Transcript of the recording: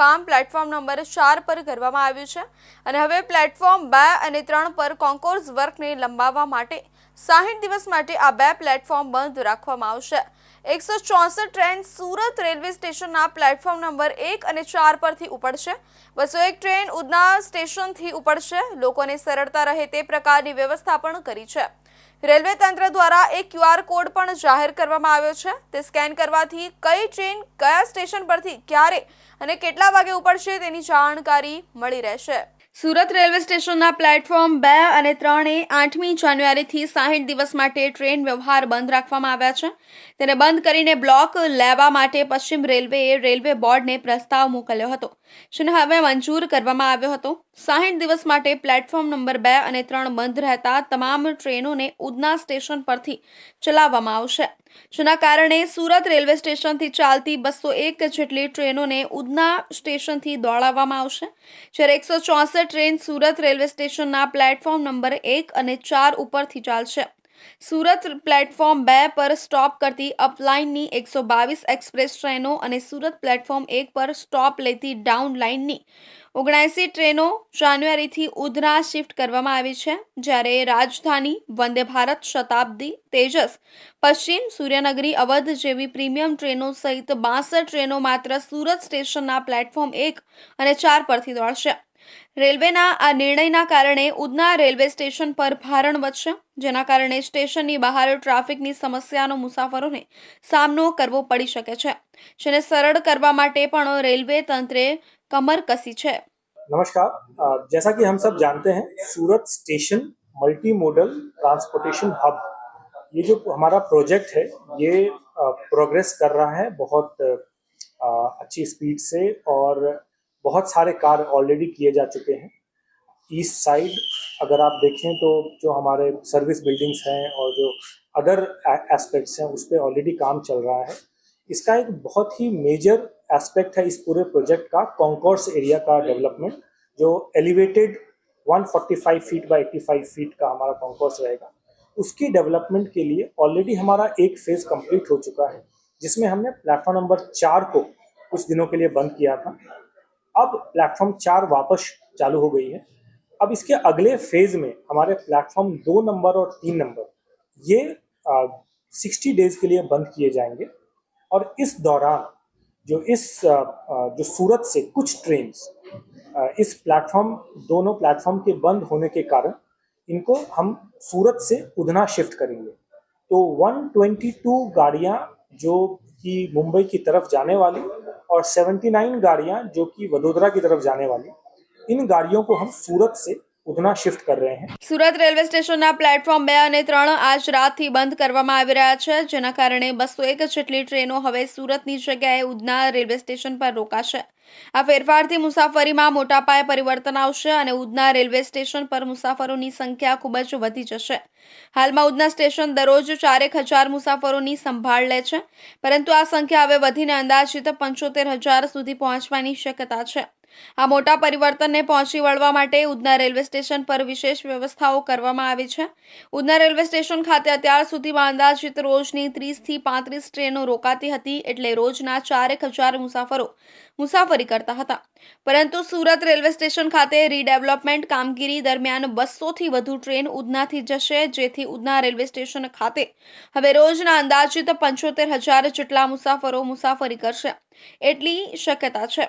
કામ platform number ચાર પર કરવામાં આવ્યું છે. અને હવે પ્લેટફોર્મ બે અને ત્રણ પર કોન્કોર્સ વર્કને લંબાવવા માટે સાહીઠ દિવસ માટે આ બે પ્લેટફોર્મ બંધ રાખવામાં આવશે. એકસો ચોસઠ ટ્રેન સુરત રેલવે સ્ટેશનના પ્લેટફોર્મ નંબર એક અને ચાર પરથી ઉપડશે. બસો એક ટ્રેન ઉધના સ્ટેશનથી ઉપડશે. લોકોને સરળતા રહે તે પ્રકારની વ્યવસ્થા પણ કરી છે. રેલવે તંત્ર દ્વારા એક ક્યુઆર કોડ પણ જાહેર કરવામાં આવ્યો છે. તે સ્કેન કરવાથી કઈ ટ્રેન કયા સ્ટેશન પરથી ક્યારે અને કેટલા વાગે ઉપડશે તેની જાણકારી મળી રહેશે. સુરત રેલવે સ્ટેશનના પ્લેટફોર્મ બે અને ત્રણે આઠમી જાન્યુઆરીથી સાહીઠ દિવસ માટે ટ્રેન વ્યવહાર બંધ રાખવામાં આવ્યા છે. તેને બંધ કરીને બ્લોક લેવા માટે પશ્ચિમ રેલવેએ રેલવે બોર્ડને પ્રસ્તાવ મોકલ્યો હતો. જેને હવે મંજૂર કરવામાં આવ્યો હતો. સાહીઠ દિવસ માટે પ્લેટફોર્મ નંબર બે અને ત્રણ બંધ રહેતા તમામ ટ્રેનોને ઉધના સ્ટેશન પરથી ચલાવવામાં આવશે. જેના કારણે સુરત રેલવે સ્ટેશનથી ચાલતી બસો એક જેટલી ટ્રેનોને ઉધના સ્ટેશનથી દોડાવવામાં આવશે. જ્યારે એકસો ચોસઠ ટ્રેન સુરત રેલવે સ્ટેશનના પ્લેટફોર્મ નંબર એક અને ચાર ઉપરથી ચાલશે. સુરત પ્લેટફોર્મ બે પર સ્ટોપ કરતી અપલાઇનની એકસો બાવીસ એક્સપ્રેસ ટ્રેનો અને સુરત પ્લેટફોર્મ એક પર સ્ટોપ લેતી ડાઉન લાઇનની ઓગણસી ટ્રેનો જાન્યુઆરીથી ઉધના શિફ્ટ કરવામાં આવી છે, જ્યારે રાજધાની વંદે ભારત શતાબ્દી તેજસ, પશ્ચિમ સૂર્યનગરી અવધ જેવી પ્રીમિયમ ટ્રેનો સહિત બાસઠ ટ્રેનો માત્ર સુરત સ્ટેશનના પ્લેટફોર્મ એક અને ચાર પરથી દોડશે. રેલવેના આ નિર્ણયના કારણે ઉધના રેલવે સ્ટેશન પર ભારણ વધશે જેના કારણે સ્ટેશનની બહાર ટ્રાફિકની સમસ્યાનો મુસાફરોને સામનો કરવો પડી શકે છે જેને સરળ કરવા માટે પણ રેલવે તંત્રે કમર કસી છે नमस्कार अ, जैसा कि हम सब जानते हैं Surat station multi modal transportation hub ये जो हमारा प्रोजेक्ट है ये प्रोग्रेस कर रहा है बहुत अ, अच्छी स्पीड से और बहुत सारे कार्य ऑलरेडी किए जा चुके हैं। ईस्ट साइड अगर आप देखें तो जो हमारे सर्विस बिल्डिंग्स हैं और जो अदर एस्पेक्ट्स हैं, उस पर ऑलरेडी काम चल रहा है। इसका एक बहुत ही मेजर एस्पेक्ट है इस पूरे प्रोजेक्ट का कॉन्कोर्स एरिया का डेवलपमेंट जो एलिवेटेड 145 फीट बाय 85 फीट का हमारा कॉन्कोर्स रहेगा। उसकी डेवलपमेंट के लिए ऑलरेडी हमारा एक फ़ेज़ कंप्लीट हो चुका है, जिसमें हमने प्लेटफॉर्म नंबर चार को कुछ दिनों के लिए बंद किया था। अब प्लेटफॉर्म चार वापस चालू हो गई है। अब इसके अगले फ़ेज़ में हमारे प्लेटफॉर्म दो नंबर और तीन नंबर ये सिक्सटी डेज़ के लिए बंद किए जाएँगे। और इस दौरान जो इस अ, जो सूरत से कुछ ट्रेन इस प्लेटफॉर्म दोनों प्लेटफॉर्म के बंद होने के कारण इनको हम सूरत से उधना शिफ्ट करेंगे। तो 122 गाड़ियाँ जो कि मुंबई की तरफ़ जाने वाली और 79 गाड़ियां जो कि वडोदरा की तरफ जाने वाली इन गाड़ियों को हम सूरत से उधना शिफ्ट कर रहे हैं સુરત રેલવે સ્ટેશનના પ્લેટફોર્મ બે અને ત્રણ આજ રાતથી બંધ કરવામાં આવી રહ્યા છે જેના કારણે બસો એક જેટલી ટ્રેનો હવે સુરતની જગ્યાએ ઉધના રેલવે સ્ટેશન પર રોકાશે આ ફેરફારથી મુસાફરીમાં મોટા પાયે પરિવર્તન આવશે અને ઉધના રેલવે સ્ટેશન પર મુસાફરોની સંખ્યા ખૂબ જ વધી જશે. હાલમાં ઉધના સ્ટેશન દરરોજ ચારેક હજાર મુસાફરોની સંભાળ લે છે, પરંતુ આ સંખ્યા હવે વધીને અંદાજિત પંચોતેર હજાર સુધી પહોંચવાની શક્યતા છે. આ મોટા પરિવર્તનને પહોંચી વળવા માટે ઉધના રેલવે સ્ટેશન પર વિશેષ વ્યવસ્થાઓ કરવામાં આવી છે. ઉધના રેલવે સ્ટેશન ખાતે અત્યાર સુધીમાં અંદાજિત રોજની ત્રીસથી પાંત્રીસ ટ્રેનો રોકાતી હતી એટલે રોજના ચારેક હજાર મુસાફરો મુસાફરી કરતા હતા. પરંતુ સુરત રેલવે સ્ટેશન ખાતે રીડેવલપમેન્ટ કામગીરી દરમિયાન બસોથી વધુ ટ્રેન ઉધનાથી જશે, જેથી ઉધના રેલવે સ્ટેશન ખાતે હવે રોજના અંદાજિત પંચોતેર હજાર જેટલા મુસાફરો મુસાફરી કરશે. એટલી શક્યતા છે.